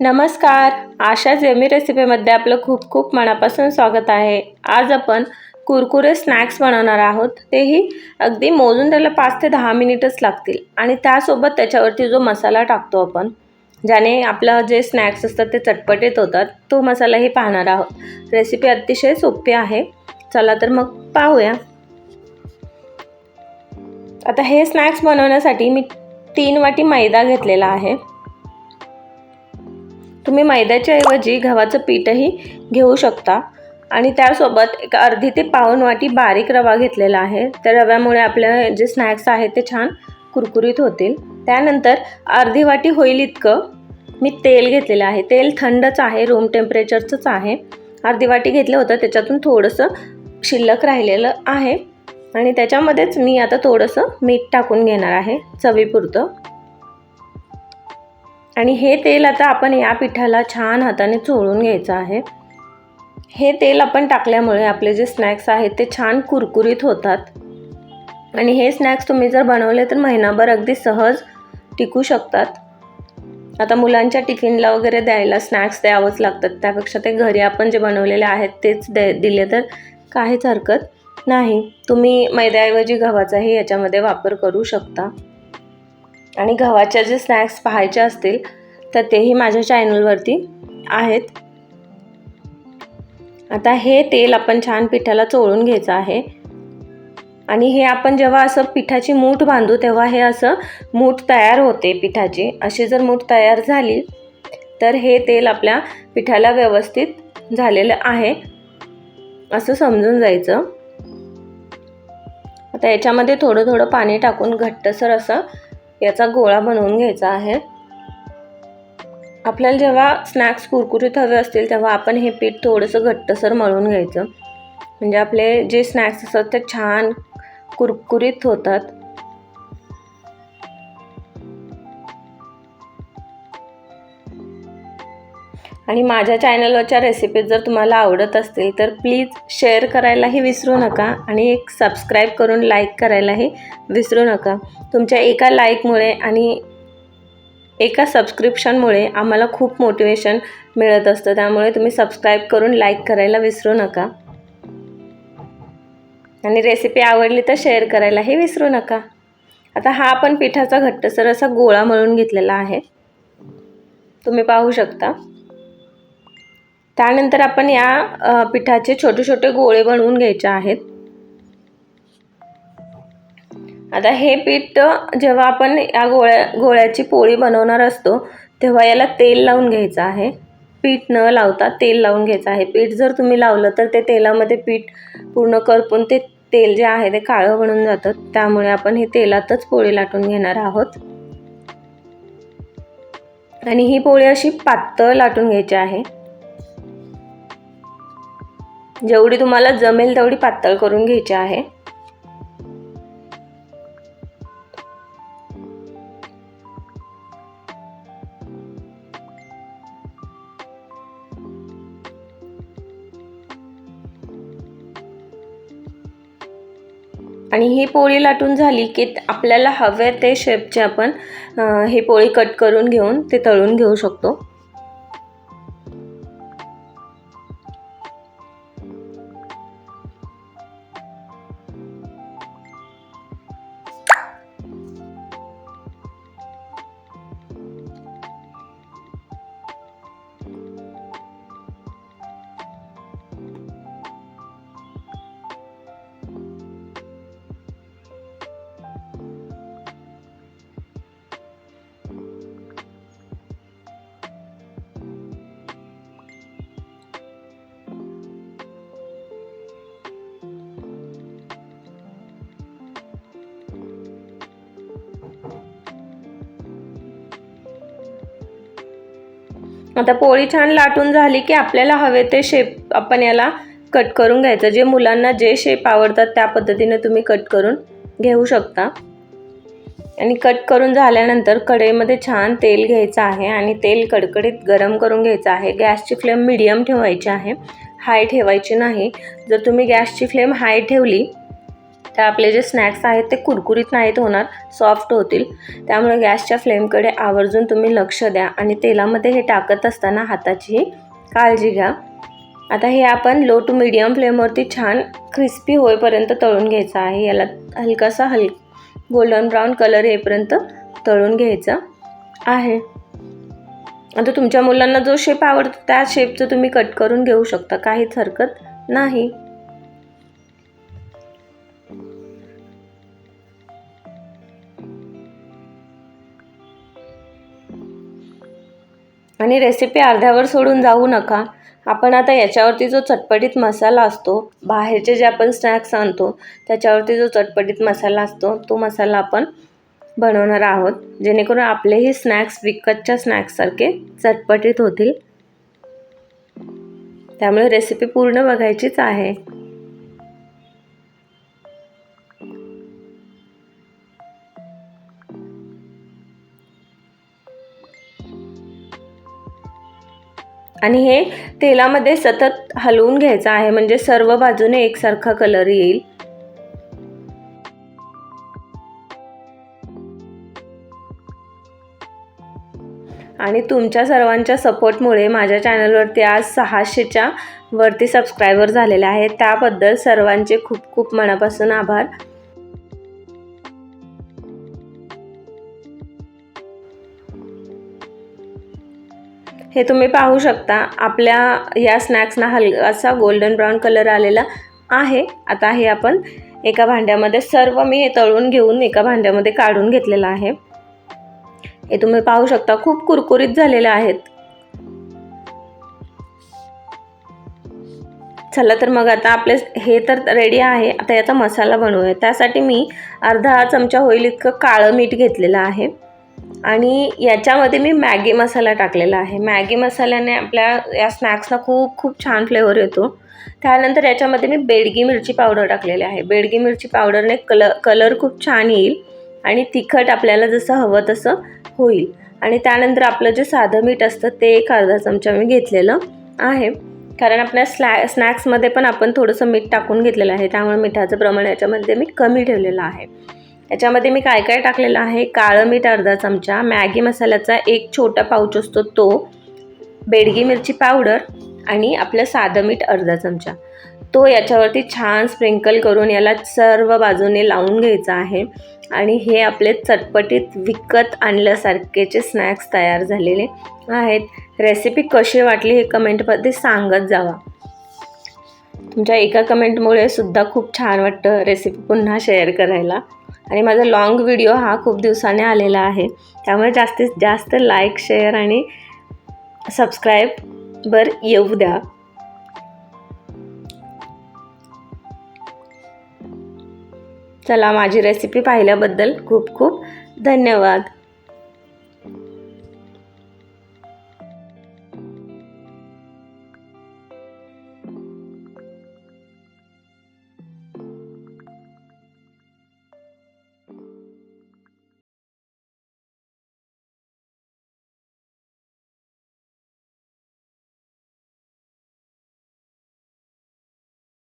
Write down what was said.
नमस्कार. आशा जेमी रेसिपीमध्ये आपलं खूप खूप मनापासून स्वागत आहे. आज आपण कुरकुरे स्नॅक्स बनवणार आहोत. तेही अगदी मोजून त्याला पाच ते दहा मिनिटच लागतील. आणि त्यासोबत त्याच्यावरती जो मसाला टाकतो आपण ज्याने आपलं जे स्नॅक्स असतात ते चटपटीत होतात तो मसालाही पाहणार आहोत. रेसिपी अतिशय सोपी आहे. चला तर मग पाहूया. आता हे स्नॅक्स बनवण्यासाठी मी तीन वाटी मैदा घेतलेला आहे. तुम्ही मैद्याच्या ऐवजी गव्हाचं पीठही घेऊ शकता. आणि त्यासोबत एक अर्धी ते पाऊन वाटी बारीक रवा घेतलेला आहे. त्या रव्यामुळे आपले जे स्नॅक्स आहेत ते छान कुरकुरीत होतील. त्यानंतर अर्धी वाटी होईल इतकं मी तेल घेतलेलं आहे. तेल थंडच आहे रूम टेम्परेचरचंच आहे. अर्धी वाटी घेतलं होतं त्याच्यातून थोडंसं शिल्लक राहिलेलं आहे. आणि त्याच्यामध्येच मी आता थोडंसं मीठ टाकून घेणार आहे चवीपुरतं. आणि हे तेल आता आपण या पिठाला छान हाताने चोळून घ्यायचं आहे. हे तेल आपण टाकल्यामुळे आपले जे स्नॅक्स आहेत ते छान कुरकुरीत होतात. आणि हे स्नॅक्स तुम्ही जर बनवले तर महिनाभर अगदी सहज टिकू शकतात. आता मुलांच्या टिफिनला वगैरे द्यायला स्नॅक्स द्यावंच लागतात. त्यापेक्षा ते घरी आपण जे बनवलेले आहेत तेच दे दिले तर काहीच हरकत नाही. तुम्ही मैद्याऐवजी गव्हाचाही याच्यामध्ये वापर करू शकता. आणि गव्हाच्या जे स्नॅक्स पाहायचे असतील तर तेही माझ्या चॅनलवरती आहेत. आता हे तेल आपण छान पिठाला चोळून घ्यायचं आहे. आणि हे आपण जेव्हा असं पिठाची मूठ बांधू तेव्हा हे असं मूठ तयार होते पिठाची. अशी जर मूठ तयार झाली तर हे तेल आपल्या पिठाला व्यवस्थित झालेलं आहे. असं समजून जायचं. आता याच्यामध्ये थोडं थोडं पाणी टाकून घट्टसर असं याचा गोळा बनवून घ्यायचा आहे. आपल्याला जेव्हा स्नॅक्स कुरकुरीत हवे असतील तेव्हा आपण हे पीठ थोडंसं घट्टसर मळून घ्यायचं. म्हणजे आपले जे स्नॅक्स असतात ते छान कुरकुरीत होतात. आणि माझ्या चॅनलवरच्या रेसिपीज जर तुम्हाला आवडत असतील तर प्लीज शेअर करायलाही विसरू नका आणि एक सबस्क्राईब करून लाईक करायलाही विसरू नका. तुमच्या एका लाईकमुळे आणि एका सबस्क्रिप्शनमुळे आम्हाला खूप मोटिवेशन मिळत असतं. त्यामुळे तुम्ही सबस्क्राईब करून लाईक करायला विसरू नका. आणि रेसिपी आवडली तर शेअर करायलाही विसरू नका. आता हा आपण पिठाचा घट्टसर असा गोळा मळून घेतलेला आहे. तुम्ही पाहू शकता. त्यानंतर आपण या पिठाचे छोटे छोटे गोळे बनवून घ्यायचे आहेत. आता हे पीठ जेव्हा आपण या गोळ्या गोळ्याची पोळी बनवणार असतो तेव्हा याला तेल लावून घ्यायचं आहे. पीठ न लावता तेल लावून घ्यायचं आहे. पीठ जर तुम्ही लावलं तर ते तेलामध्ये पीठ पूर्ण करपून ते तेल जे आहे ते काळं बनून जातं. त्यामुळे आपण हे तेलातच पोळी लाटून घेणार आहोत. आणि ही पोळी अशी पातळ लाटून घ्यायची आहे. जेवढी तुम्हाला जमेल तेवढी पातळ करून घ्यायची आहे. आणि ही पोळी लाटून झाली की आपल्याला हवे ते शेपचे आपण ही पोळी कट करून घेऊन ते तळून घेऊ शकतो. आता पोळी छान लाटून झाली की आपल्याला हवे ते शेप आपण याला कट करून घ्यायचं. जे मुलांना जे शेप आवडतात त्या पद्धतीने तुम्ही कट करून घेऊ शकता. आणि कट करून झाल्यानंतर कढईमध्ये छान तेल घ्यायचं आहे आणि तेल कडकडीत गरम करून घ्यायचं आहे. गॅसची फ्लेम मिडियम ठेवायची आहे. हाय ठेवायची नाही. जर तुम्ही गॅसची फ्लेम हाय ठेवली तर आपले जे स्नॅक्स आहेत ते कुरकुरीत नाहीत होणार सॉफ्ट होतील. त्यामुळे गॅसच्या फ्लेमकडे आवर्जून तुम्ही लक्ष द्या आणि तेलामध्ये हे टाकत असताना हाताची काळजी घ्या. आता हे आपण लो टू मिडियम फ्लेमवरती छान क्रिस्पी होईपर्यंत तळून घ्यायचं आहे. याला हलकासा हल गोल्डन ब्राऊन कलर येईपर्यंत तळून घ्यायचं आहे. आता तुमच्या मुलांना जो शेप आवडतो त्या शेपचं तुम्ही कट करून घेऊ शकता. काहीच हरकत नाही. आणि रेसिपी अर्ध्यावर सोडून जाऊ नका. आपण आता याच्यावरती जो चटपटीत मसाला असतो बाहेरचे जे आपण स्नॅक्स आणतो त्याच्यावरती जो चटपटीत मसाला असतो तो मसाला आपण बनवणार आहोत. जेणेकरून आपलेही स्नॅक्स विकतच्या स्नॅक्ससारखे चटपटीत होतील. त्यामुळे रेसिपी पूर्ण बघायचीच आहे. आणि हे तेलामध्ये सतत हलवून घ्यायचं आहे म्हणजे सर्व बाजूने एकसारखा कलर येईल. आणि तुमच्या सर्वांच्या सपोर्टमुळे माझ्या चॅनलवरती आज सहाशेच्या वरती सबस्क्रायबर झालेले आहेत. त्याबद्दल सर्वांचे खूप खूप मनापासून आभार. हे तुम्ही पाहू शकता आपल्या या स्नॅक्सना हल असा गोल्डन ब्राऊन कलर आलेला आहे. आता हे आपण एका भांड्यामध्ये सर्व मी हे तळून घेऊन एका भांड्यामध्ये काढून घेतलेलं आहे. हे तुम्ही पाहू शकता खूप कुरकुरीत झालेले आहेत. चला तर मग आता आपले हे तर रेडी आहे आता याचा मसाला बनवूया. त्यासाठी मी अर्धा चमचा होईल इतकं काळं मीठ घेतलेलं आहे. आणि याच्यामध्ये मी मॅगी मसाला टाकलेला आहे. मॅगी मसाल्याने आपल्या या स्नॅक्सना खूप खूप छान फ्लेवर येतो. त्यानंतर याच्यामध्ये मी बेडगी मिरची पावडर टाकलेली आहे. बेडगी मिरची पावडरने कलर कलर खूप छान येईल आणि तिखट आपल्याला जसं हवं तसं होईल. आणि त्यानंतर आपलं जे साधं मीठ असतं ते एक अर्धा चमचा मी घेतलेलं आहे. कारण आपल्या स्लॅ स्नॅक्समध्ये पण आपण थोडंसं मीठ टाकून घेतलेलं आहे. त्यामुळे मिठाचं प्रमाण याच्यामध्ये मी कमी ठेवलेलं आहे. याच्यामध्ये मी काय काय टाकलेलं आहे? काळं मीठ अर्धा चमचा मॅगी मसाल्याचा एक छोटा पाऊच असतो तो बेडगी मिरची पावडर आणि आपलं साधं मीठ अर्धा चमचा. तो याच्यावरती छान स्प्रिंकल करून याला सर्व बाजूने लावून घ्यायचा आहे आणि हे आपले चटपटीत विकत आणल्यासारखेचे स्नॅक्स तयार झालेले आहेत. रेसिपी कशी वाटली हे कमेंटमध्ये सांगत जावा. तुमच्या एका कमेंटमुळे सुद्धा खूप छान वाटतं रेसिपी पुन्हा शेअर करायला. आणि माझा लाँग व्हिडिओ हा खूप दिवसाने आलेला आहे. त्यामुळे जास्तीत जास्त लाईक शेअर आणि सबस्क्राईबवर येऊ द्या. चला माझी रेसिपी पाहिल्याबद्दल खूप खूप धन्यवाद.